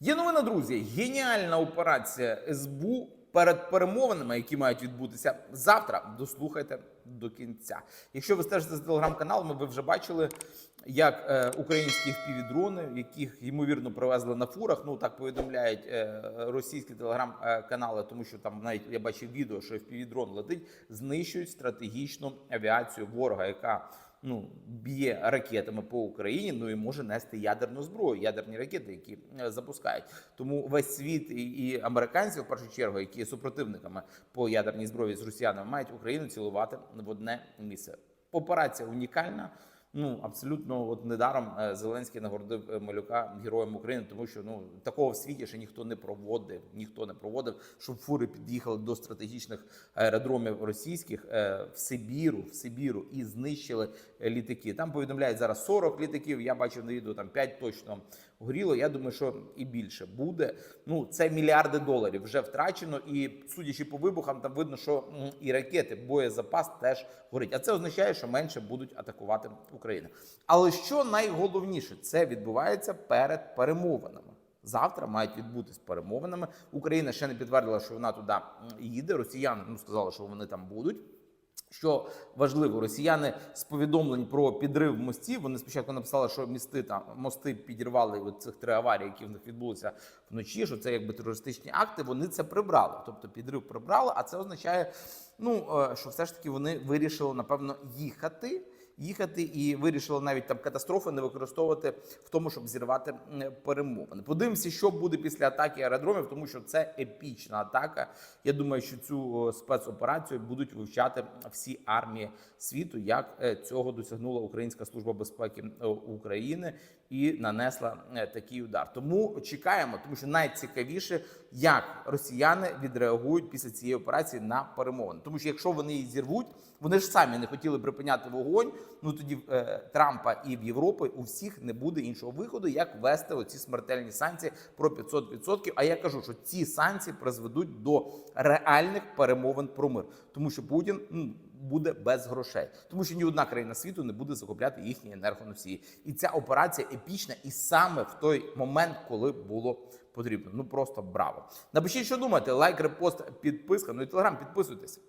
Є новина, друзі. Геніальна операція СБУ перед перемовинами, які мають відбутися завтра. Дослухайте до кінця. Якщо ви стежите за телеграм-каналами, ви вже бачили, як е, українські впівдрони, яких ймовірно привезли на фурах. Ну так повідомляють е, російські телеграм-канали, тому що там навіть я бачив відео, що впівдрон летить, знищують стратегічну авіацію ворога, яка ну б'є ракетами по Україні, ну і може нести ядерну зброю, ядерні ракети, які е, запускають. Тому весь світ і, і американці, в першу чергу, які є супротивниками по ядерній зброї з росіянами, мають Україну цілувати в одне місце. Операція унікальна. Ну абсолютно, от недаром е, Зеленський нагородив е, малюка героєм України, тому що ну такого в світі ще ніхто не проводив. Ніхто не проводив, щоб фури під'їхали до стратегічних аеродромів російських е, в Сибіру, в Сибіру і знищили літаки. Там повідомляють зараз 40 літаків. Я бачив на відео там 5 точно горіло. Я думаю, що і більше буде. Ну це мільярди доларів вже втрачено, і судячи по вибухам, там видно, що і ракети, боєзапас теж горить. А це означає, що менше будуть атакувати Україну. Але що найголовніше, це відбувається перед перемовинами. Завтра мають відбутись перемовинами. Україна ще не підтвердила, що вона туди їде. Росіяни ну сказали, що вони там будуть. Що важливо, росіяни з повідомлень про підрив мостів. Вони спочатку написали, що мости там мости підірвали от цих три аварії, які в них відбулися вночі. Що це якби терористичні акти. Вони це прибрали. Тобто підрив прибрали. А це означає, ну е, що все ж таки вони вирішили напевно їхати. Їхати і вирішили навіть там катастрофи не використовувати в тому, щоб зірвати перемовини. Подивимося, що буде після атаки аеродромів, тому що це епічна атака. Я думаю, що цю спецоперацію будуть вивчати всі армії світу, як е, цього досягнула Українська служба безпеки е, України і нанесла е, такий удар. Тому чекаємо, тому що найцікавіше, як росіяни відреагують після цієї операції на перемовини. Тому що якщо вони її зірвуть, вони ж самі не хотіли припиняти вогонь. Ну тоді е, Трампа і в Європі у всіх не буде іншого виходу, як ввести оці смертельні санкції про 500%. А я кажу, що ці санкції призведуть до реальних перемовин про мир, тому що Путін ну, буде без грошей, тому що ні одна країна світу не буде закупляти їхні енергоносії. І ця операція епічна, і саме в той момент, коли було потрібно. Ну просто браво. Напишіть, що думаєте, лайк, репост, підписка. Ну і телеграм, підписуйтесь.